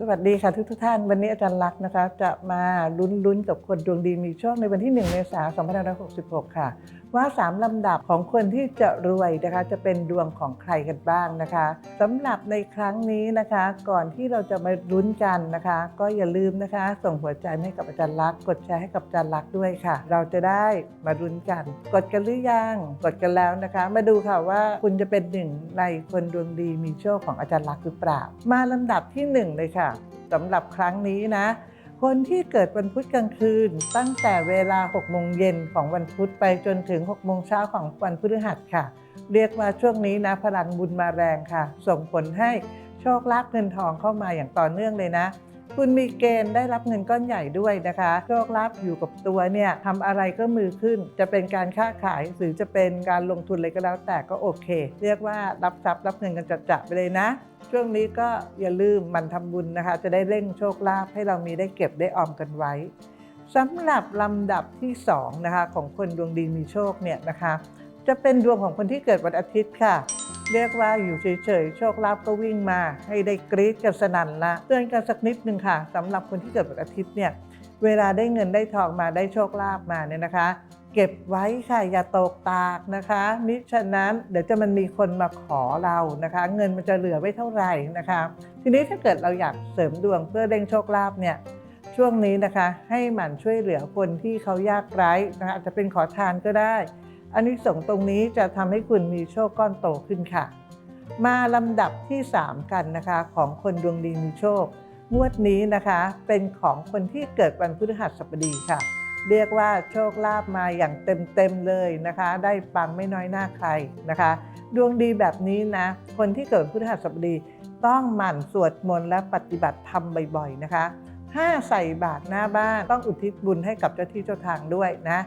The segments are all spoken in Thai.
สวัสดีค่ะทุกทุกท่าน วันนี้อาจารย์ลักษณ์นะคะ จะมาลุ้นๆกับคนดวงดีมีโชคในวันที่ 1 เมษายน 2566 ค่ะ ว่า3ลำดับของคนที่จะรวยนะคะ จะเป็นดวงของใครกันบ้างนะคะสำหรับในครั้งนี้นะคะ ก่อนที่เราจะมาลุ้นกันนะคะ ก็อย่าลืมนะคะ ส่งหัวใจให้กับอาจารย์ลักษ์กดแชร์ให้กับอาจารย์ลักษ์ด้วยค่ะ เราจะได้มาลุ้นกัน กดกันหรือยังกดกันแล้วนะคะ มาดูค่ะว่าคุณจะเป็นหนึ่งในคนดวงดีมีโชคของอาจารย์ลักษ์หรือเปล่า มาลำดับที่หนึ่งเลยค่ะสำหรับครั้งนี้นะ คนที่เกิดวันพุธกลางคืน ตั้งแต่เวลา6โมงเย็นของวันพุธไปจนถึง6โมงเช้าของวันพฤหัสค่ะ เรียกว่าช่วงนี้นะพลังบุญมาแรงค่ะ ส่งผลให้โชคลาภเงินทองเข้ามาอย่างต่อเนื่องเลยนะ คุณมีเกณฑ์ได้รับเงินก้อนใหญ่ด้วยนะคะโชคลาภอยู่กับตัวเนี่ยทำอะไรก็มือขึ้น จะเป็นการค้าขายหรือจะเป็นการลงทุนอะไรก็แล้วแต่ก็โอเค เรียกว่ารับทรัพย์รับเงินกันจัดๆไปเลยนะช่วงนี้ก็อย่าลืมมันทำบุญนะคะ จะได้เร่งโชคลาภให้เรามีได้เก็บได้ออมกันไว้สำหรับลำดับที่สองนะคะของคนดวงดีมีโชคเนี่ยนะคะ จะเป็นดวงของคนที่เกิดวันอาทิตย์ค่ะ เรียกว่าอยู่เฉยๆ โชคลาภก็วิ่งมา ให้ได้กรี๊ดกันสนั่นละเตือนกันสักนิดนึงค่ะสำหรับคนที่เกิดวันอาทิตย์เนี่ยเวลาได้เงินได้ทองมาได้โชคลาภมาเนี่ยนะคะ เก็บไว้ค่ะอย่าตกตากนะคะ มิฉะนั้นเดี๋ยวจะมันมีคนมาขอเรานะคะ เงินมันจะเหลือไว้เท่าไหร่นะคะ ทีนี้ถ้าเกิดเราอยากเสริมดวงเพื่อเร่งโชคลาภเนี่ยช่วงนี้นะคะให้หมั่นช่วยเหลือคนที่เขายากไร้นะคะอาจจะเป็นขอทานก็ได้ อันนี้ส่งตรงนี้จะทำให้คุณมีโชคก้อนโตขึ้นค่ะ มาลำดับที่ 3 กันนะคะของคนดวงดีมีโชค งวดนี้นะคะเป็นของคนที่เกิดวันพฤหัสบดีค่ะ เรียกว่าโชคลาภมาอย่างเต็มๆเลยนะคะ ได้ปังไม่น้อยหน้าใครนะคะ ดวงดีแบบนี้นะคนที่เกิดพฤหัสบดีต้องหมั่นสวดมนต์และปฏิบัติธรรมบ่อยๆนะคะถ้าใส่บาตรหน้าบ้านต้องอุทิศบุญให้กับเจ้าที่เจ้าทางด้วยนะ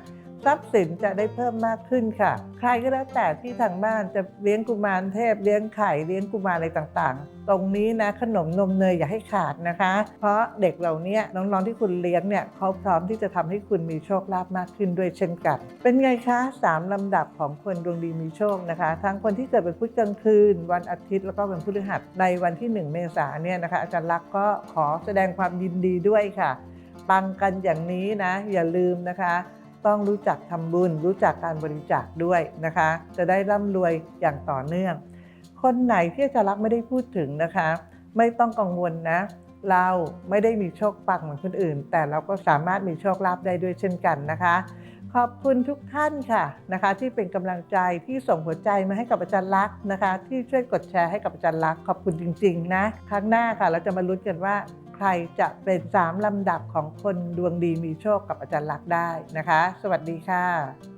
ทรัพย์สินจะได้เพิ่มมากขึ้นค่ะ ใครก็แล้วแต่ที่ทางบ้านจะเลี้ยงกุมารเทพ เลี้ยงไข่เลี้ยงกุมารอะไรต่างๆ ตรงนี้นะขนมนมเนยอย่าให้ขาดนะคะ เพราะเด็กเหล่านี้น้องๆที่คุณเลี้ยงเนี่ยเขาพร้อมที่จะทำให้คุณมีโชคลาภมากขึ้นด้วยเช่นกัน เป็นไงคะสามลำดับของคนดวงดีมีโชคนะคะ ทั้งคนที่เกิดเป็นพุธกลางคืน วันอาทิตย์แล้วก็วันพฤหัสในวันที่ 1 เมษายนเนี่ยนะคะอาจารย์ลักษณ์ก็ขอแสดงความยินดีด้วยค่ะปังกันอย่างนี้นะ อย่าลืมนะคะ ต้องรู้จักทำบุญ รู้จักการบริจาคด้วยนะคะ จะได้ร่ำรวยอย่างต่อเนื่อง คนไหนที่อาจารย์ลักษ์ไม่ได้พูดถึงนะคะ ไม่ต้องกังวลนะ เราไม่ได้มีโชคปังเหมือนคนอื่น แต่เราก็สามารถมีโชคลาภได้ด้วยเช่นกันนะคะขอบคุณทุกท่านค่ะนะคะที่เป็นกำลังใจที่ส่งหัวใจมาให้กับอาจารย์ลักษณ์นะคะ ที่ช่วยกดแชร์ให้กับอาจารย์ลักษณ์ขอบคุณจริง ๆ นะ ครั้งหน้าค่ะ เราจะมาลุ้นกันว่า ใครจะเป็น3ลำดับของคนดวงดีมีโชคกับอาจารย์ลักษณ์ได้นะคะ สวัสดีค่ะ